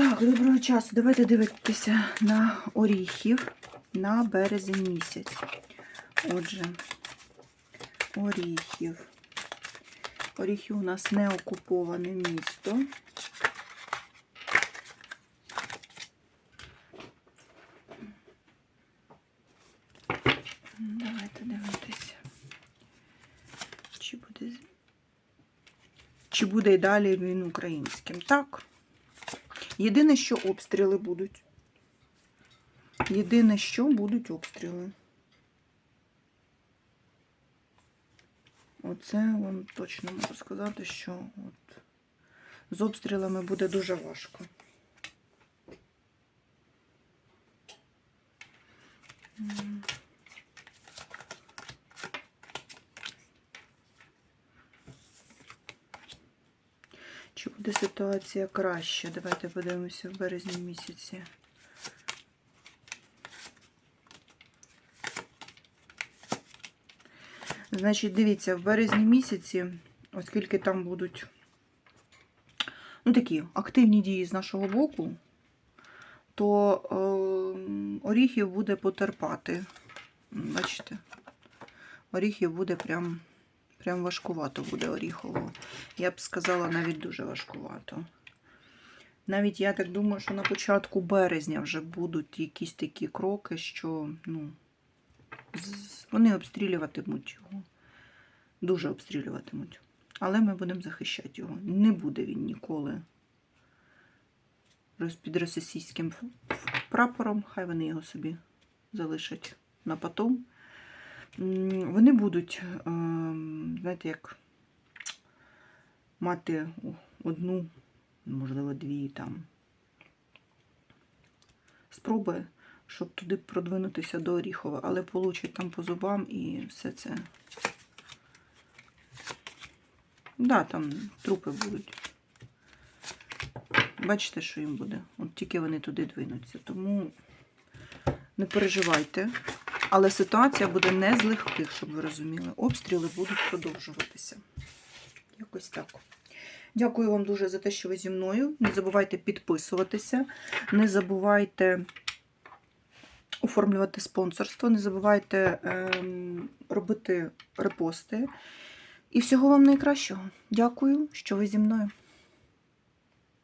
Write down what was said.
Так, доброго часу. Давайте дивитися на оріхів на березень місяць. Отже, оріхів. Оріхів у нас не окуповане місто. Давайте дивитися. Чи буде, чи буде і далі він українським? Так. Єдине, що обстріли будуть. Єдине, що будуть обстріли. Оце вам точно можу сказати, що от з обстрілами буде дуже важко. М. Чи буде ситуація краща? Давайте подивимося в березні місяці. Значить, дивіться, в березні місяці, оскільки там будуть ну, такі активні дії з нашого боку, то е, оріхів буде потерпати. Бачите? Оріхів буде прям, прям важкувато буде оріхово. Я б сказала, навіть дуже важкувато. Навіть я так думаю, що на початку березня вже будуть якісь такі кроки, що ну, вони обстрілюватимуть його. Дуже обстрілюватимуть. Але ми будемо захищати його. Не буде він ніколи під російським прапором. Хай вони його собі залишать на потом. Вони будуть, ем, знаєте, як мати одну, можливо, дві там спроби, щоб туди продвинутися до Оріхова, але получать там по зубам і все це. Да, там трупи будуть. Бачите, що їм буде? От тільки вони туди двинуться. Тому не переживайте. Але ситуація буде не з легких, щоб ви розуміли. Обстріли будуть продовжуватися. Якось так. Дякую вам дуже за те, що ви зі мною. Не забувайте підписуватися, не забувайте оформлювати спонсорство, не забувайте ем, робити репости. І всього вам найкращого. Дякую, що ви зі мною.